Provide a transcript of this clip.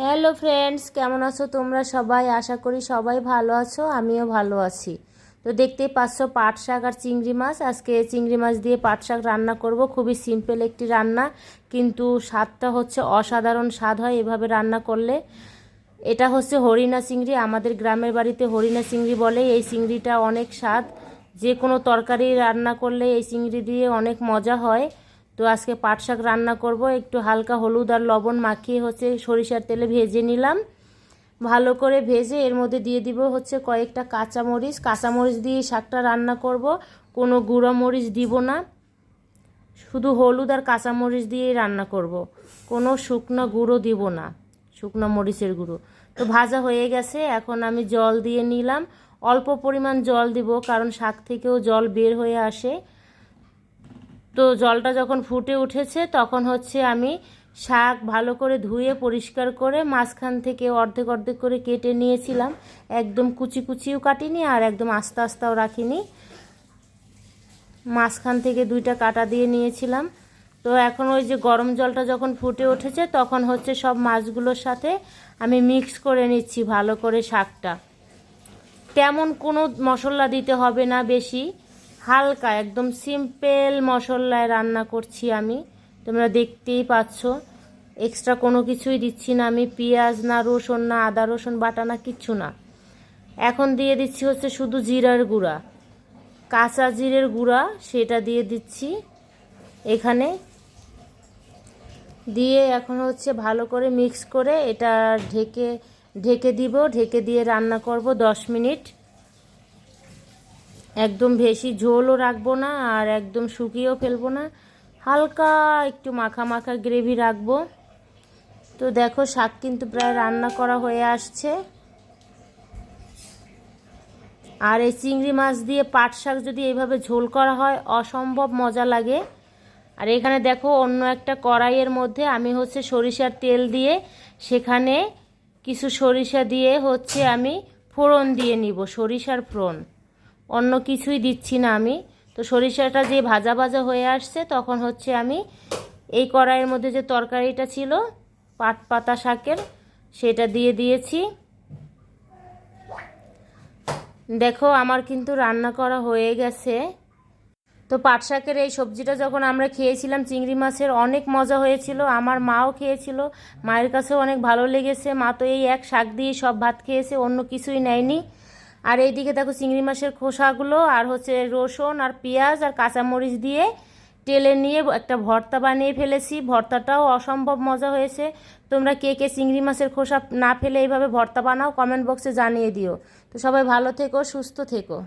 Hello friends, কেমন আছো তোমরা সবাই? আশা করি সবাই ভালো আছো, আমিও ভালো আছি। তো দেখতেই পাচ্ছ পাট শাক আর চিংড়ি মাছ। আজকে চিংড়ি মাছ দিয়ে পাট শাক রান্না করব। খুবই সিম্পল একটি রান্না, কিন্তু স্বাদটা হচ্ছে অসাধারণ স্বাদ হয় এভাবে রান্না করলে। এটা হচ্ছে হরিণা চিংড়ি, আমাদের গ্রামের বাড়িতে হরিণা চিংড়ি বলে। এই চিংড়িটা অনেক স্বাদ। যে কোনো তরকারি রান্না করলে এই চিংড়ি দিয়ে অনেক মজা হয়। তো আজকে পাট শাক রান্না করব। একটু হালকা হলুদ আর লবণ মাখিয়ে হচ্ছে সরিষার তেলে ভেজে নিলাম। ভালো করে ভেজে এর মধ্যে দিয়ে দিব হচ্ছে কয়েকটা কাঁচামরিচ। কাঁচামরিচ দিয়ে শাকটা রান্না করব। কোনো গুঁড়ো মরিচ দিব না। শুধু হলুদ আর কাঁচামরিচ দিয়েই রান্না করব। কোনো শুকনো গুঁড়ো দিব না। শুকনো মরিচের গুঁড়ো। তো ভাজা হয়ে গেছে। এখন আমি জল দিয়ে নিলাম। অল্প পরিমাণ জল দিব কারণ শাক থেকেও জল বের হয়ে আসে। তো জলটা যখন ফুটে উঠেছে, তখন হচ্ছে আমি শাক ভালো করে ধুয়ে পরিষ্কার করে মাঝখান থেকে অর্ধেক অর্ধেক করে কেটে নিয়েছিলাম। একদম কুচি কুচিও কাটিনি আর একদম আস্তে আস্তেও রাখিনি। মাঝখান থেকে দুইটা কাটা দিয়ে নিয়েছিলাম। তো এখন ওই যে গরম জলটা যখন ফুটে উঠেছে, তখন হচ্ছে সব মাছগুলোর সাথে আমি মিক্স করে নিচ্ছি ভালো করে শাকটা। তেমন কোনো মশলা দিতে হবে না বেশি। হালকা, একদম সিম্পল মশলায় রান্না করছি আমি। তোমরা দেখতেই পাচ্ছ। এক্সট্রা কোনো কিছুই দিচ্ছি না আমি। পেঁয়াজ না রসুন না আদা রসুন বাটা না কিচ্ছু না। এখন দিয়ে দিচ্ছি হচ্ছে শুধু জিরার গুঁড়া। কাঁচা জিরের গুঁড়া সেটা দিয়ে দিচ্ছি এখানে। দিয়ে এখন হচ্ছে ভালো করে মিক্স করে এটা ঢেকে ঢেকে দিব। ঢেকে দিয়ে রান্না করব দশ মিনিট। একদম বেশি ঝোলও রাখব না আর একদম শুকিয়েও ফেলব না। হালকা একটু মাখা মাখা গ্রেভি রাখব। তো দেখো শাক কিন্তু প্রায় রান্না করা হয়ে আসছে। আর এই চিংড়ি মাছ দিয়ে পাট শাক যদি এইভাবে ঝোল করা হয়, অসম্ভব মজা লাগে। আর এখানে দেখো অন্য একটা কড়াইয়ের মধ্যে আমি হচ্ছে সরিষার তেল দিয়ে সেখানে কিছু সরিষা দিয়ে হচ্ছে আমি ফোড়ন দিয়ে নিব, সরিষার ফোড়ন। অন্য কিছুই দিচ্ছি না আমি। তো সরিষাটা যে ভাজা ভাজা হয়ে আসছে, তখন হচ্ছে আমি এই কড়াইয়ের মধ্যে যে তরকারিটা ছিল, পাট পাতা শাকের, সেটা দিয়ে দিয়েছি। দেখো, আমার কিন্তু রান্না করা হয়ে গেছে। তো পাট শাকের এই সবজিটা যখন আমরা খেয়েছিলাম, চিংড়ি মাছের অনেক মজা হয়েছিল, আমার মাও খেয়েছিল, মায়ের কাছেও অনেক ভালো লেগেছে। মা তো এই এক শাক দিয়ে সব ভাত খেয়েছে, অন্য কিছুই নেয়নি। আর এইদিকে দেখো চিংড়ি মাছের খোসাগুলো, আর হচ্ছে রসুন আর পেঁয়াজ আর কাঁচামরিচ দিয়ে তেলে নিয়ে একটা ভর্তা বানিয়ে ফেলেছি। ভর্তাটাও অসম্ভব মজা হয়েছে। তোমরা কে কে চিংড়ি মাছের খোসা না ফেলে এইভাবে ভর্তা বানাও, কমেন্ট বক্সে জানিয়ে দিও। তো সবাই ভালো থেকো, সুস্থ থেকো।